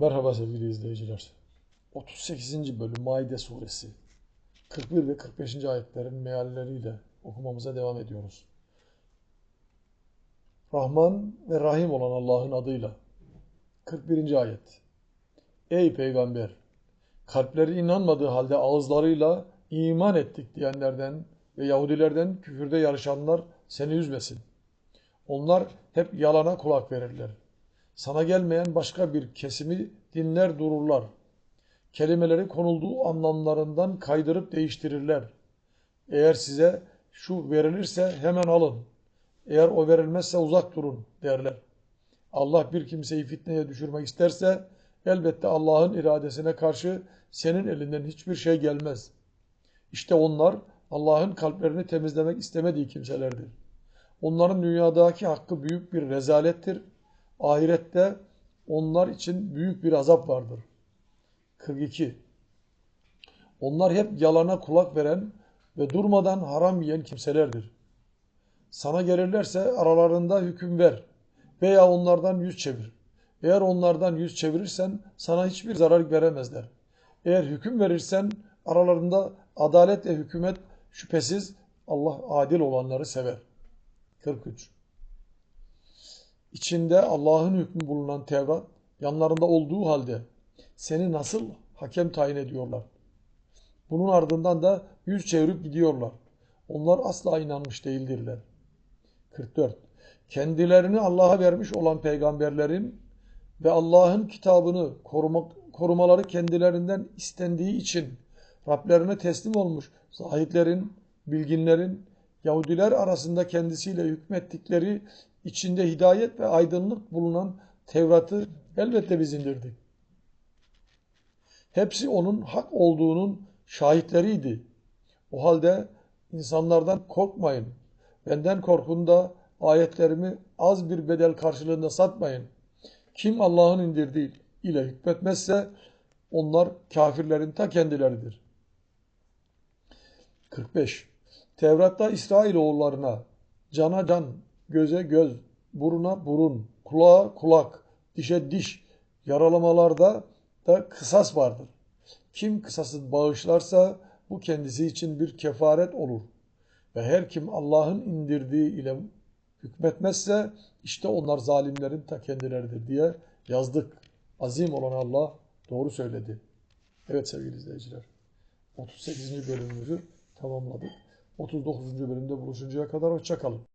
Merhaba sevgili izleyiciler. 38. bölüm Maide suresi. 41 ve 45. ayetlerin mealleriyle okumamıza devam ediyoruz. Rahman ve Rahim olan Allah'ın adıyla. 41. ayet. Ey peygamber! Kalpleri inanmadığı halde ağızlarıyla iman ettik diyenlerden ve Yahudilerden küfürde yarışanlar seni üzmesin. Onlar hep yalana kulak verirler. Sana gelmeyen başka bir kesimi dinler dururlar. Kelimeleri konulduğu anlamlarından kaydırıp değiştirirler. Eğer size şu verilirse hemen alın. Eğer o verilmezse uzak durun derler. Allah bir kimseyi fitneye düşürmek isterse elbette Allah'ın iradesine karşı senin elinden hiçbir şey gelmez. İşte onlar Allah'ın kalplerini temizlemek istemediği kimselerdir. Onların dünyadaki hakkı büyük bir rezalettir. Ahirette onlar için büyük bir azap vardır. 42. Onlar hep yalana kulak veren ve durmadan haram yiyen kimselerdir. Sana gelirlerse aralarında hüküm ver veya onlardan yüz çevir. Eğer onlardan yüz çevirirsen sana hiçbir zarar veremezler. Eğer hüküm verirsen aralarında adalet ve hükümet şüphesiz Allah adil olanları sever. 43. İçinde Allah'ın hükmü bulunan Tevrat yanlarında olduğu halde seni nasıl hakem tayin ediyorlar? Bunun ardından da yüz çevirip gidiyorlar. Onlar asla inanmış değildirler. 44. Kendilerini Allah'a vermiş olan peygamberlerin ve Allah'ın kitabını koruma, korumaları kendilerinden istendiği için Rablerine teslim olmuş zahitlerin, bilginlerin, Yahudiler arasında kendisiyle hükmettikleri içinde hidayet ve aydınlık bulunan Tevrat'ı elbette biz indirdik. Hepsi onun hak olduğunun şahitleriydi. O halde insanlardan korkmayın. Benden korkun da ayetlerimi az bir bedel karşılığında satmayın. Kim Allah'ın indirdiği ile hükmetmezse onlar kafirlerin ta kendileridir. 45. Tevrat'ta İsrailoğullarına cana can, göze göz, buruna burun, kulağa kulak, dişe diş yaralamalarda da kısas vardır. Kim kısası bağışlarsa bu kendisi için bir kefaret olur. Ve her kim Allah'ın indirdiği ile hükmetmezse işte onlar zalimlerin ta kendileridir diye yazdık. Azim olan Allah doğru söyledi. Evet sevgili izleyiciler. 38. bölümümüzü tamamladık. 39. bölümde buluşuncaya kadar hoşçakalın.